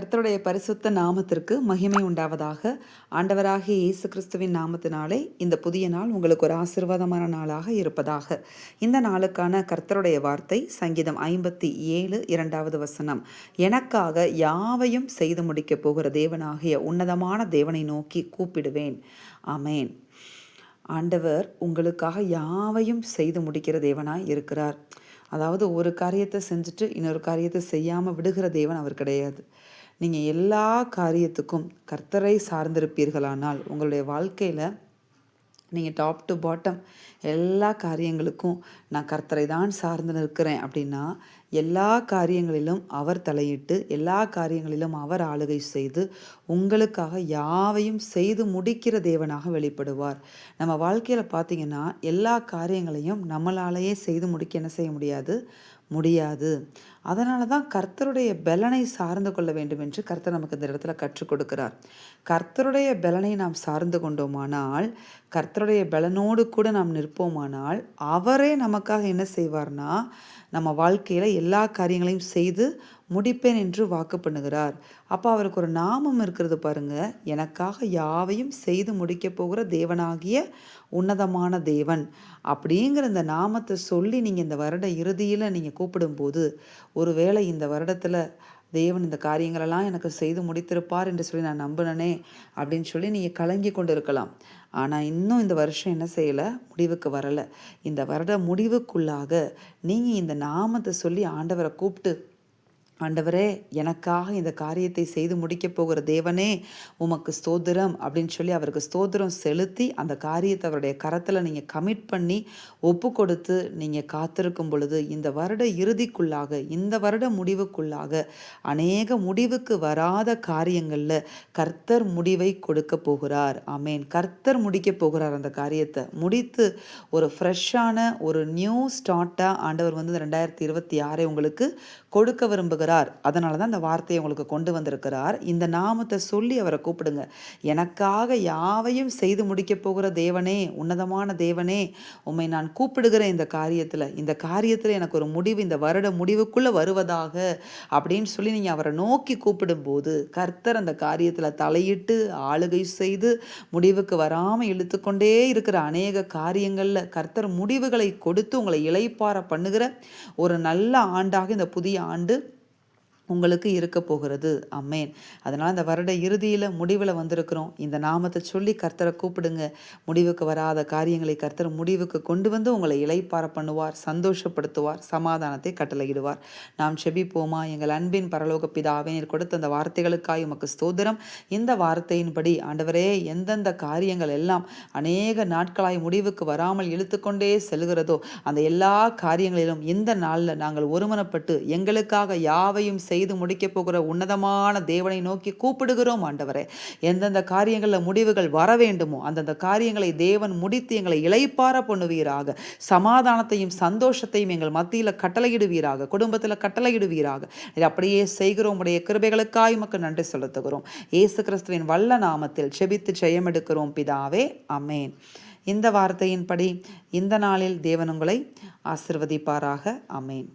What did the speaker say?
கர்த்தருடைய பரிசுத்த நாமத்திற்கு மகிமை உண்டாவதாக. ஆண்டவராகிய இயேசு கிறிஸ்துவின் நாமத்தினாலே இந்த புதிய நாள் உங்களுக்கு ஒரு ஆசிர்வாதமான நாளாக இருப்பதாக. இந்த நாளுக்கான கர்த்தருடைய வார்த்தை சங்கீதம் ஐம்பத்தி ஏழு இரண்டாவது வசனம். எனக்காக யாவையும் செய்து முடிக்கப் போகிற தேவனாகிய உன்னதமான தேவனை நோக்கி கூப்பிடுவேன். அமேன் ஆண்டவர் உங்களுக்காக யாவையும் செய்து முடிக்கிற தேவனாய் இருக்கிறார். அதாவது ஒரு காரியத்தை செஞ்சுட்டு இன்னொரு காரியத்தை செய்யாமல் விடுகிற தேவன் அவர் கிடையாது. நீங்கள் எல்லா காரியத்துக்கும் கர்த்தரை சார்ந்திருப்பீர்களானால் உங்களுடைய வாழ்க்கையில் நீங்கள் டாப் டு பாட்டம் எல்லா காரியங்களுக்கும் நான் கர்த்தரை தான் சார்ந்து நிற்கிறேன் அப்படின்னா எல்லா காரியங்களிலும் அவர் தலையிட்டு எல்லா காரியங்களிலும் அவர் ஆளுகை செய்து உங்களுக்காக யாவையும் செய்து முடிக்கிற தேவனாக வெளிப்படுவார். நம்ம வாழ்க்கையில் பார்த்தீங்கன்னா எல்லா காரியங்களையும் நம்மளாலேயே செய்து முடிக்க என்ன செய்ய முடியாது? முடியாது. அதனால தான் கர்த்தருடைய பலனை சார்ந்து கொள்ள வேண்டும் என்று கர்த்தர் நமக்கு இந்த இடத்துல கற்றுக் கொடுக்கிறார். கர்த்தருடைய பலனை நாம் சார்ந்து கொண்டோமானால் கர்த்தருடைய பலனோடு கூட நாம் நிற்போமானால் அவரே நமக்காக என்ன செய்வார்னா நம்ம வாழ்க்கையில் எல்லா காரியங்களையும் செய்து முடிப்பேன் என்று வாக்கு பண்ணுகிறார். அப்போ அவருக்கு ஒரு நாமம் இருக்கிறது பாருங்க. எனக்காக யாவையும் செய்து முடிக்க போகிற தேவனாகிய உன்னதமான தேவன். அப்படிங்கிற இந்த நாமத்தை சொல்லி நீங்கள் இந்த வருட இறுதியில் நீங்கள் கூப்பிடும்போது ஒருவேளை இந்த வருடத்தில் தேவன் இந்த காரியங்களெல்லாம் எனக்கு செய்து முடித்திருப்பார் என்று சொல்லி நான் நம்பினனே அப்படின்னு சொல்லி நீங்கள் கலங்கி கொண்டு இருக்கலாம் ஆனால் இன்னும் இந்த வருஷம் என்ன செய்யலை? முடிவுக்கு வரலை. இந்த வருட முடிவுக்குள்ளாக நீங்கள் இந்த நாமத்தை சொல்லி ஆண்டவரை கூப்பிட்டு ஆண்டவரே எனக்காக இந்த காரியத்தை செய்து முடிக்கப் போகிற தேவனே உமக்கு ஸ்தோத்திரம் அப்படின்னு சொல்லி அவருக்கு ஸ்தோத்திரம் செலுத்தி அந்த காரியத்தை அவருடைய கரத்தில் நீங்கள் கமிட் பண்ணி ஒப்பு கொடுத்து நீங்கள் காத்திருக்கும் பொழுது இந்த வருட இறுதிக்குள்ளாக இந்த வருட முடிவுக்குள்ளாக அநேக முடிவுக்கு வராத காரியங்களில் கர்த்தர் முடிவை கொடுக்க போகிறார். ஆமேன். கர்த்தர் முடிக்க போகிறார் அந்த காரியத்தை. முடித்து ஒரு ஃப்ரெஷ்ஷான ஒரு நியூ ஸ்டார்ட்டாக ஆண்டவர் வந்து ரெண்டாயிரத்தி இருபத்தி ஆறை உங்களுக்கு கொடுக்க விரும்புகிறார். இருக்கிறார். அதனால தான் இந்த வார்த்தையை உங்களுக்கு கொண்டு வந்திருக்கிறார். இந்த நாமத்தை சொல்லி அவரை கூப்பிடுங்க. எனக்காக யாவையும் செய்து முடிக்கப் போகிற தேவனே உன்னதமான தேவனே உம்மை நான் கூப்பிடுகிறேன் இந்த காரியத்தில் இந்த காரியத்தில் எனக்கு ஒரு முடிவு இந்த வருட முடிவுக்குள்ளே வருவதாக அப்படின்னு சொல்லி நீங்கள் அவரை நோக்கி கூப்பிடும்போது கர்த்தர் அந்த காரியத்தில் தலையிட்டு ஆளுகை செய்து முடிவுக்கு வராமல் இழுத்துக்கொண்டே இருக்கிற அநேக காரியங்களில் கர்த்தர் முடிவுகளை கொடுத்து உங்களை இலைப்பார பண்ணுகிற ஒரு நல்ல ஆண்டாக இந்த புதிய ஆண்டு உங்களுக்கு இருக்க போகிறது. அம்மேன். அதனால் இந்த வருட இறுதியில் முடிவில் வந்திருக்கிறோம். இந்த நாமத்தை சொல்லி கர்த்தரை கூப்பிடுங்க. முடிவுக்கு வராத காரியங்களை கர்த்தர் முடிவுக்கு கொண்டு வந்து உங்களை இலைப்பார பண்ணுவார் சந்தோஷப்படுத்துவார் சமாதானத்தை கட்டளையிடுவார். நாம் செபிப்போமா? எங்கள் அன்பின் பரலோக பிதாவே நீர் கொடுத்த அந்த வார்த்தைகளுக்காய் உமக்கு ஸ்தோதிரம் இந்த வார்த்தையின்படி ஆண்டவரே எந்தெந்த காரியங்கள் எல்லாம் அநேக நாட்களாய் முடிவுக்கு வராமல் இழுத்துக்கொண்டே செல்கிறதோ அந்த எல்லா காரியங்களிலும் இந்த நாளில் நாங்கள் ஒருமனப்பட்டு எங்களுக்காக யாவையும் செய் செய்து முடிக்கப் போகிற உன்னதமான தேவனை நோக்கி கூப்பிடுகிறோம் ஆண்டவரே. எந்தெந்த காரியங்களில் முடிவுகள் வர வேண்டுமோ அந்தந்த காரியங்களை தேவன் முடித்து எங்களை இலைப்பார பண்ணுவீராக. சமாதானத்தையும் சந்தோஷத்தையும் எங்கள் மத்தியில் கட்டளையிடுவீராக குடும்பத்தில் கட்டளையிடுவீராக. இது அப்படியே செய்கிறோம் உடைய கிருபைகளுக்காய் மக்கள் நன்றி செலுத்துகிறோம். ஏசு கிறிஸ்துவின் வல்ல நாமத்தில் செபித்து ஜெயமெடுக்கிறோம் பிதாவே. அமேன் இந்த வார்த்தையின்படி இந்த நாளில் தேவன் உங்களை ஆசிர்வதிப்பாராக. அமேன்